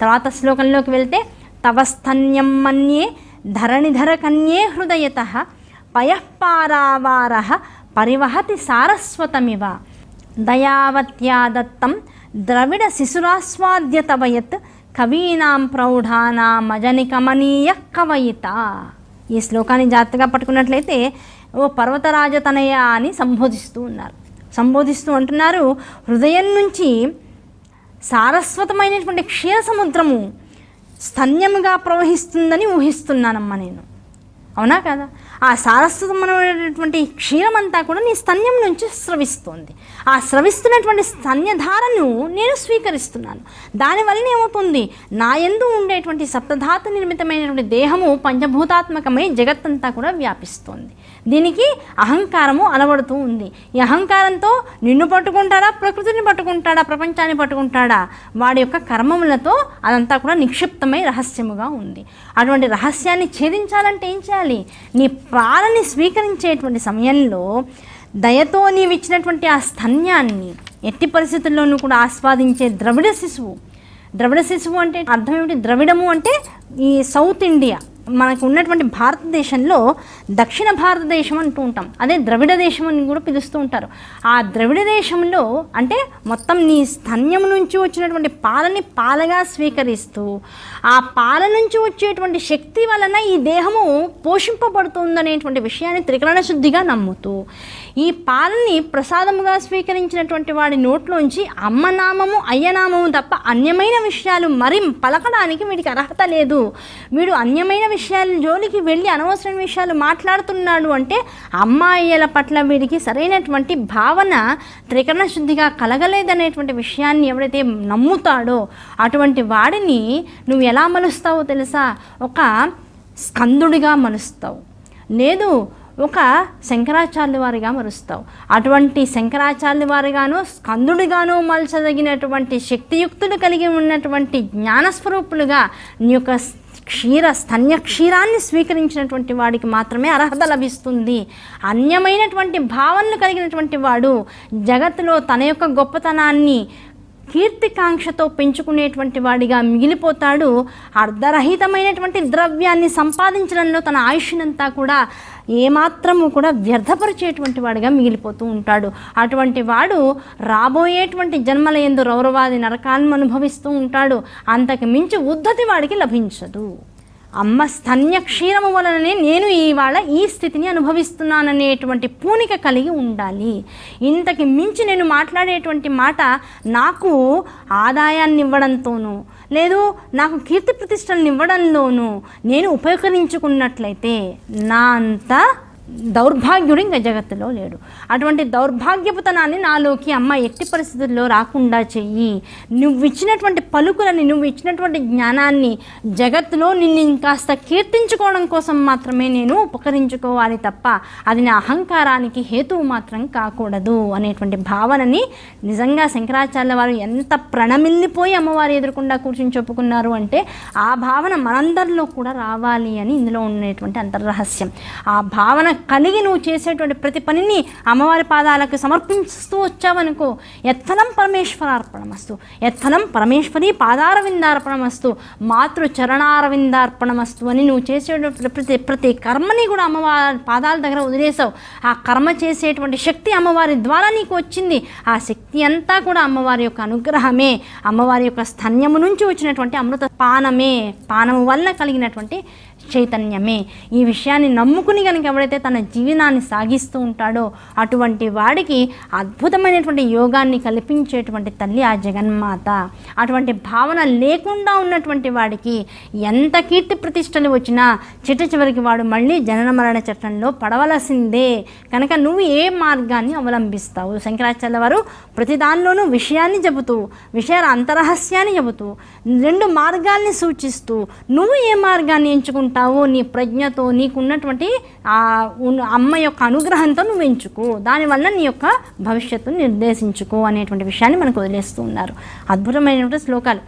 తర్వాత శ్లోకంలోకి వెళ్తే తవస్థన్యం మన్యే ధరణిధర కన్యే హృదయత పయఃపారావార పరివహతి సారస్వతమివ. దయావత్యా దత్తం ద్రవిడ శిశురాస్వాద్యతవయత్ కవీనాం ప్రౌఢానామజనికమనీయ కవయిత. ఈ శ్లోకాన్ని జాగ్రత్తగా పట్టుకున్నట్లయితే ఓ పర్వతరాజతనయ అని సంబోధిస్తూ ఉన్నారు. సంబోధిస్తూ అంటున్నారు హృదయం నుంచి సారస్వతమైనటువంటి క్షీర సముద్రము స్తన్యముగా ప్రవహిస్తుందని ఊహిస్తున్నానమ్మా నేను. అవునా కదా? ఆ సారస్వతమైనటువంటి క్షీరమంతా కూడా నీ స్తన్యం నుంచి స్రవిస్తోంది. ఆ స్రవిస్తున్నటువంటి స్తన్యధారను నేను స్వీకరిస్తున్నాను. దానివల్ల ఏమవుతుంది? నా ఎందు ఉండేటువంటి సప్తధాతు నిర్మితమైనటువంటి దేహము పంచభూతాత్మకమై జగత్తంతా కూడా వ్యాపిస్తోంది. దీనికి అహంకారము అలవడుతూ ఉంది. ఈ అహంకారంతో నిన్ను పట్టుకుంటాడా? ప్రకృతిని పట్టుకుంటాడా? ప్రపంచాన్ని పట్టుకుంటాడా? వాడి యొక్క కర్మములతో అదంతా కూడా నిక్షిప్తమై రహస్యముగా ఉంది. అటువంటి రహస్యాన్ని ఛేదించాలంటే ఏం చేయాలి? నీ ప్రాణని స్వీకరించేటువంటి సమయంలో దయతో నీవు ఇచ్చినటువంటి ఆ స్తన్యాన్ని ఎట్టి పరిస్థితుల్లోనూ కూడా ఆస్వాదించే ద్రవిడ శిశువు. ద్రవిడ శిశువు అంటే అర్థం ఏమిటి? ద్రవిడము అంటే ఈ సౌత్ ఇండియా. మనకు ఉన్నటువంటి భారతదేశంలో దక్షిణ భారతదేశం అంటూ ఉంటాం. అదే ద్రవిడ దేశం అని కూడా పిలుస్తూ ఉంటారు. ఆ ద్రవిడ దేశంలో అంటే మొత్తం నీ స్థన్యం నుంచి వచ్చినటువంటి పాలని పాలగా స్వీకరిస్తూ ఆ పాల నుంచి వచ్చేటువంటి శక్తి వలన ఈ దేహము పోషింపబడుతుందనేటువంటి విషయాన్ని త్రికరణ శుద్ధిగా నమ్ముతూ ఈ పాలని ప్రసాదముగా స్వీకరించినటువంటి వాడి నోట్లోంచి అమ్మనామము అయ్యనామము తప్ప అన్యమైన విషయాలు మరి పలకడానికి వీడికి అర్హత లేదు. వీడు అన్యమైన విషయాల జోలికి వెళ్ళి అనవసరమైన విషయాలు మాట్లాడుతున్నాడు అంటే అమ్మాయిల పట్ల వీడికి సరైనటువంటి భావన త్రికరణ శుద్ధిగా కలగలేదనేటువంటి విషయాన్ని ఎవరైతే నమ్ముతాడో అటువంటి వాడిని నువ్వు ఎలా మలుస్తావో తెలుసా? ఒక స్కందుడిగా మలుస్తావు. లేదు ఒక శంకరాచార్య వారిగా మరుస్తావు అటువంటి శంకరాచార్య వారిగాను స్కందుడిగాను మలచదగినటువంటి శక్తియుక్తులు కలిగి ఉన్నటువంటి జ్ఞానస్వరూపులుగా నీ యొక్క క్షీర స్తన్య క్షీరాన్ని స్వీకరించినటువంటి వాడికి మాత్రమే అర్హత లభిస్తుంది. అన్యమైనటువంటి భావనలు కలిగినటువంటి వాడు జగత్తులో తన యొక్క గొప్పతనాన్ని కీర్తికాంక్షతో పెంచుకునేటువంటి వాడిగా మిగిలిపోతాడు. అర్ధరహితమైనటువంటి ద్రవ్యాన్ని సంపాదించడంలో తన ఆయుష్నంతా కూడా ఏమాత్రము కూడా వ్యర్థపరిచేటువంటి వాడిగా మిగిలిపోతూ ఉంటాడు. అటువంటి వాడు రాబోయేటువంటి జన్మల ఎందు రౌరవాది నరకాన్ని అనుభవిస్తూ ఉంటాడు. అంతకు మించి ఉద్ధతి వాడికి లభించదు. అమ్మ స్తన్య క్షీరము వలననే నేను ఇవాళ ఈ స్థితిని అనుభవిస్తున్నాననేటువంటి పూనిక కలిగి ఉండాలి. ఇంతకి మించి నేను మాట్లాడేటువంటి మాట నాకు ఆదాయాన్ని ఇవ్వడంతోనూ లేదు నాకు కీర్తి ప్రతిష్టలను ఇవ్వడంలోనూ నేను ఉపయోగించుకున్నట్లయితే నా అంత దౌర్భాగ్యుడు ఇంకా జగత్తులో లేడు. అటువంటి దౌర్భాగ్యపుతనాన్ని నాలోకి అమ్మ ఎట్టి పరిస్థితుల్లో రాకుండా చెయ్యి. నువ్వు ఇచ్చినటువంటి పలుకులని నువ్వు ఇచ్చినటువంటి జ్ఞానాన్ని జగత్తులో నిన్ను ఇంకాస్త కీర్తించుకోవడం కోసం మాత్రమే నేను ఉపకరించుకోవాలి తప్ప అది నా అహంకారానికి హేతువు మాత్రం కాకూడదు అనేటువంటి భావనని నిజంగా శంకరాచార్య వారు ఎంత ప్రణమిల్లిపోయి అమ్మవారు ఎదురకుండా కూర్చుని చెప్పుకున్నారు అంటే ఆ భావన మనందరిలో కూడా రావాలి అని ఇందులో ఉండేటువంటి అంతర్రహస్యం. ఆ భావన కలిగి నువ్వు చేసేటువంటి ప్రతి పనిని అమ్మవారి పాదాలకు సమర్పిస్తూ వచ్చావనుకో ఎత్తనం పరమేశ్వరార్పణమస్తు. ఎత్తనం పరమేశ్వరి పాదారవిందార్పణమస్తు మాతృ చరణారవిందార్పణమస్తు అని నువ్వు చేసేటువంటి ప్రతి ప్రతి కర్మని కూడా అమ్మవారి పాదాల దగ్గర వదిలేసావు ఆ కర్మ చేసేటువంటి శక్తి అమ్మవారి ద్వారా నీకు వచ్చింది. ఆ శక్తి అంతా కూడా అమ్మవారి యొక్క అనుగ్రహమే. అమ్మవారి యొక్క స్థన్యము నుంచి వచ్చినటువంటి అమృత పానమే. పానము వల్ల కలిగినటువంటి చైతన్యమే. ఈ విషయాన్ని నమ్ముకుని కనుక ఎవరైతే తన జీవనాన్ని సాగిస్తూ ఉంటాడో అటువంటి వాడికి అద్భుతమైనటువంటి యోగాన్ని కల్పించేటువంటి తల్లి ఆ జగన్మాత. అటువంటి భావన లేకుండా ఉన్నటువంటి వాడికి ఎంత కీర్తి ప్రతిష్టలు వచ్చినా చిట్ట చివరికి వాడు మళ్ళీ జనన మరణ చట్టంలో పడవలసిందే. కనుక నువ్వు ఏ మార్గాన్ని అవలంబిస్తావు? శంకరాచార్య వారు ప్రతి దానిలోనూ విషయాన్ని చెబుతూ విషయాల అంతరహస్యాన్ని చెబుతూ రెండు మార్గాల్ని సూచిస్తూ నువ్వు ఏ మార్గాన్ని ఎంచుకుంటావో? నీ ప్రజ్ఞతో నీకున్నటువంటి ఆ అమ్మ యొక్క అనుగ్రహంతో నువ్వు ఎంచుకో. దానివల్ల నీ యొక్క భవిష్యత్తును నిర్దేశించుకో అనేటువంటి విషయాన్ని మనకు వదిలేస్తూ ఉన్నారు. అద్భుతమైనటువంటి శ్లోకాలు.